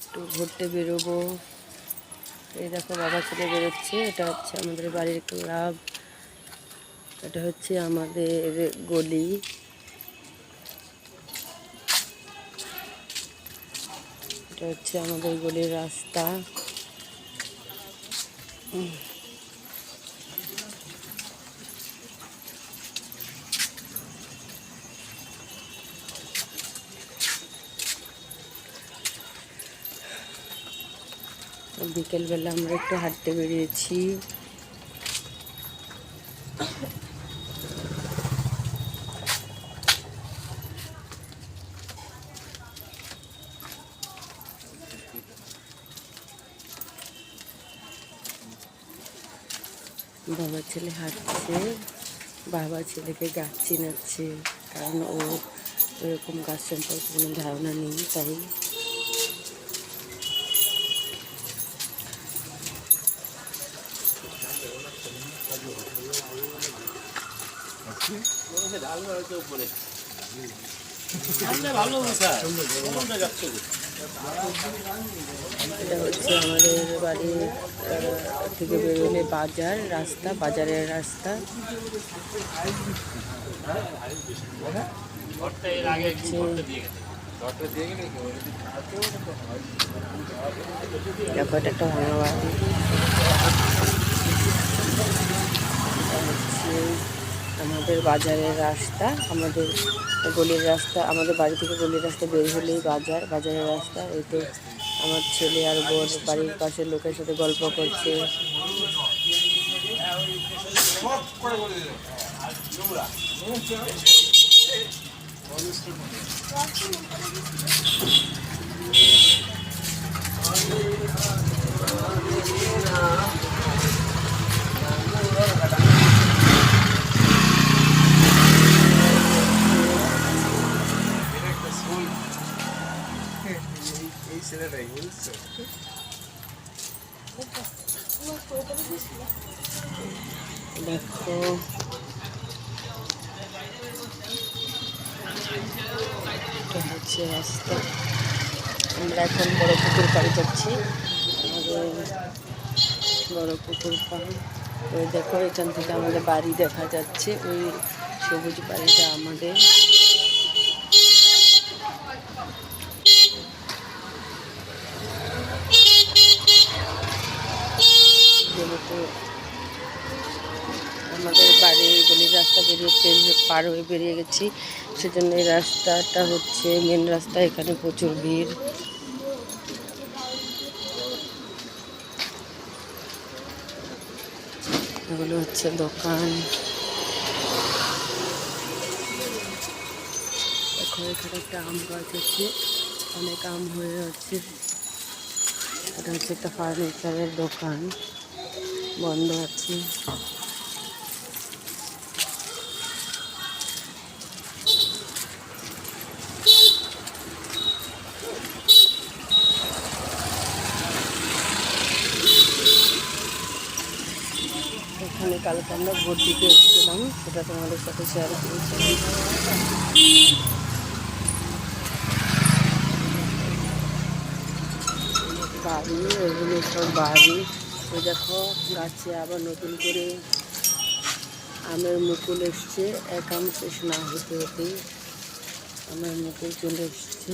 একটু ঘুরতে বেরোবো। এই দেখো বাবা ছেলে বেরোচ্ছে, এটা হচ্ছে আমাদের বাড়ির ক্লাব। এটা হচ্ছে আমাদের গলি। এটা হচ্ছে আমাদের গলির রাস্তা। বিকেলবেলা আমরা একটু হাঁটতে বেরিয়েছি। বাবা ছেলে হাঁটছে, বাবা ছেলেকে গাছ চিনাচ্ছে, কারণ ও এরকম গাছ সম্পর্কে কোনো ধারণা নেই, তাই এটা হচ্ছে আমাদের আহ, থেকে বেরোলে বাজার রাস্তা বাজারের রাস্তা। দেখো এটা একটা ভাঙা বাড়ি হচ্ছে আমাদের বাজারের রাস্তা, আমাদের গলির রাস্তা, আমাদের বাড়ি থেকে গলির রাস্তা বের হলেই বাজার, বাজারের রাস্তা। এই তো আমার ছেলে আর বোন বাড়ির পাশের লোকের সাথে গল্প করছে। এই হচ্ছে রাস্তা আমরা এখন বড় পুকুর পাড়ে যাচ্ছি। আমাদের বড় পুকুর পাড়। ওই দেখো, এখান থেকে আমাদের বাড়ি দেখা যাচ্ছে। ওই সবুজ বাড়িটা আমাদের। আমাদের বাড়ির গলির রাস্তা বেরিয়ে পার হয়ে বেরিয়ে গেছি। সেজন্য এই রাস্তাটা হচ্ছে মেন রাস্তা, এখানে প্রচুর ভিড়। এগুলো হচ্ছে দোকান। এখন এখানে একটা আম গাছ আছে, অনেক আম হয়ে আছে। এটা হচ্ছে একটা ফার্নিচারের দোকান, বন্ধ আছে। এখানে কালকে আমরা ভোট দিতে এসেছিলাম, সেটা তোমাদের সাথে শেয়ার করেছিলাম বাড়ি ওইগুলো সব বাড়ি। ওই দেখো, গাছে আবার নতুন করে আমের মুকুল এসছে। এক আম শেষ না হতে হতেই আমের মুকুল চলে এসছে।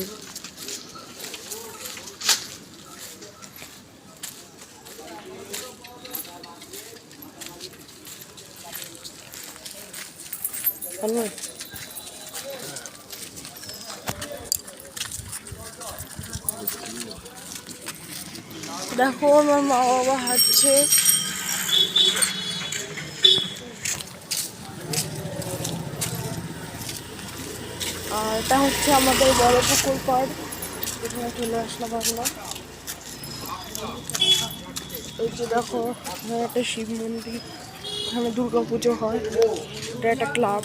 দেখো, আমার মা বাবা হাঁটছে। আর এটা হচ্ছে আমাদের বড় পুকুর পাড়। এখানে চলে আসলাম আমরা। এই যে দেখো একটা শিব মন্দির। এখানে দুর্গা পুজো হয়। এটা একটা ক্লাব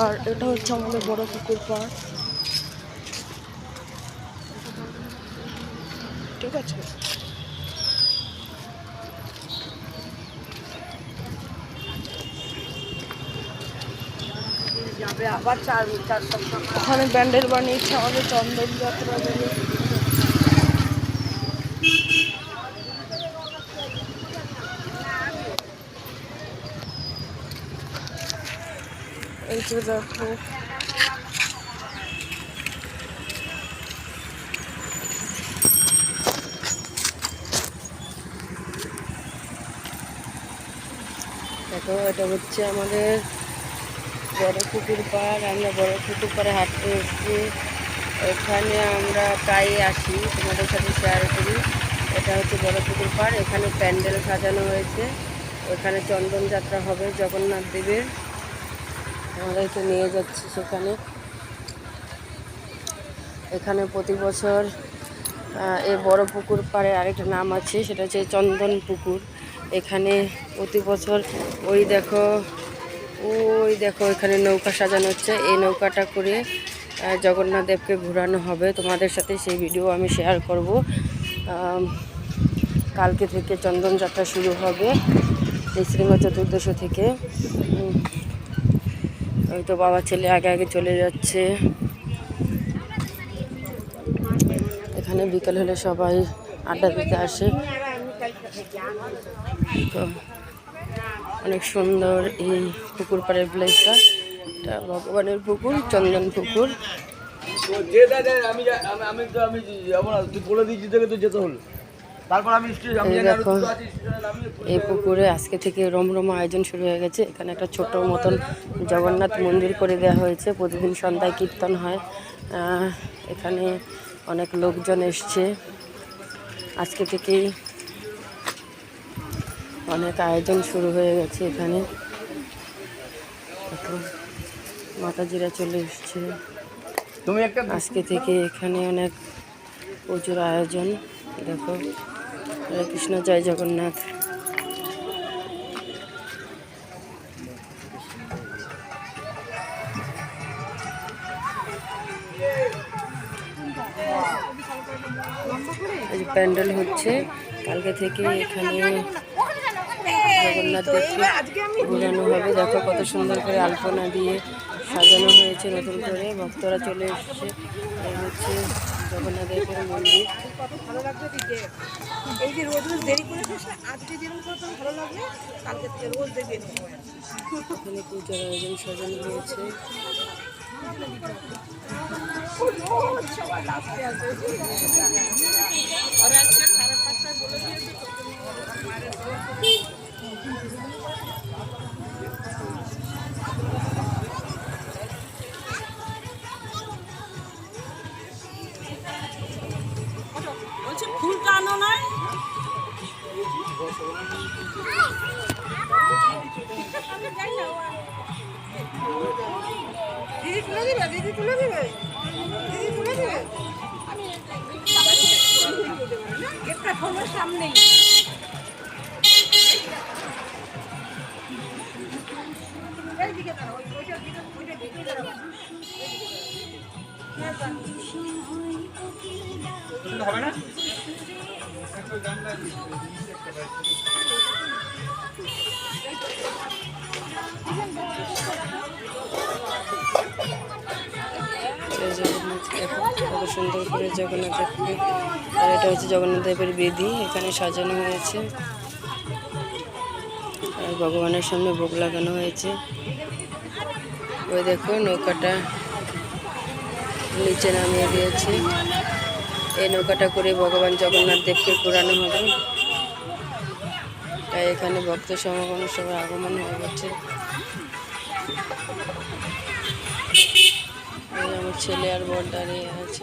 আর এটা হচ্ছে আমাদের বড় পুকুর পাড়। আবার চার চার ওখানে ব্যান্ডেল বানিয়েছে আমাদের চন্দন যাত্রা এই যে দেখো, এটা হচ্ছে আমাদের বড় পুকুর পাড়, আমরা বড় পুকুর পাড়ে হাঁটতে এসেছি। এখানে আমরা প্রায়ই আসি, তোমাদের সাথে শেয়ার করি। এটা হচ্ছে বড় পুকুর পাড়, এখানে প্যান্ডেল সাজানো হয়েছে। ওখানে চন্দন যাত্রা হবে জগন্নাথ দেবের। আমাদেরকে নিয়ে যাচ্ছি সেখানে। এখানে প্রতি বছর এই বড় পুকুর পাড়ে আরেকটা নাম আছে, সেটা হচ্ছে চন্দন পুকুর। এখানে প্রতি বছর, ওই দেখো ওই দেখো, এখানে নৌকা সাজানো হচ্ছে। এই নৌকাটা করে জগন্নাথ দেবকে ঘোরানো হবে। তোমাদের সাথে সেই ভিডিও আমি শেয়ার করব। কালকে থেকে চন্দনযাত্রা শুরু হবে, এই শ্রীমা চতুর্দশী থেকে। ওই তো বাবা ছেলে আগে আগে চলে যাচ্ছে। এখানে বিকেল হলে সবাই আড্ডা দিতে আসে। তো অনেক সুন্দর এই পুকুর পাড়ের প্লেসটা এটা ভগবানের পুকুর, চন্দন পুকুর। এই পুকুরে আজকে থেকে রমরমা আয়োজন শুরু হয়ে গেছে। এখানে একটা ছোট মতন জগন্নাথ মন্দির করে দেওয়া হয়েছে। প্রতিদিন সন্ধ্যায় কীর্তন হয়। এখানে অনেক লোকজন এসছে। আজকে থেকেই অনেক আয়োজন শুরু হয়ে গেছে এখানে। মাতাজিরা চলে এসছে। তুমি একটা আজকে থেকে এখানে অনেক প্রচুর আয়োজন। দেখো হরে কৃষ্ণ জয় জগন্নাথ। প্যান্ডেল হচ্ছে কালকে থেকে এখানে জগন্নাথ দেবকে ঘোরানো হবে। দেখো কত সুন্দর করে আলপনা দিয়ে সাজানো হয়েছে নতুন করে ভক্তরা চলে এসেছে। হচ্ছে জগন্নাথ দেবের মন্দির। ভালো লাগছে দিতে এই যে রোজ রোজ দেরি করে আসিস না, আজকে যেরকম করে তোর ভালো লাগবে কালকে থেকে রোজ দেখবে এখানে পূজার আয়োজন সাজানো হয়েছে। লাস্টে ফোনের সামনেই। এইদিকে দাঁড়াও, ওই- এই জগন্নাথ সুন্দর করে জগন্নাথ আর এটা হচ্ছে জগন্নাথ দেবের বেদি, এখানে সাজানো হয়েছে। আর ভগবানের সামনে ভোগ লাগানো হয়েছে। ওই দেখো নৌকাটা নিচে নামিয়ে দিয়েছে। এই নৌকাটা করে ভগবান জগন্নাথ দেবকে ঘোরানো হবে। তাই এখানে ভক্ত সমাগম সবার আগমন হয়ে গেছে। মানে আমার ছেলে আর বর দাঁড়িয়ে আছে।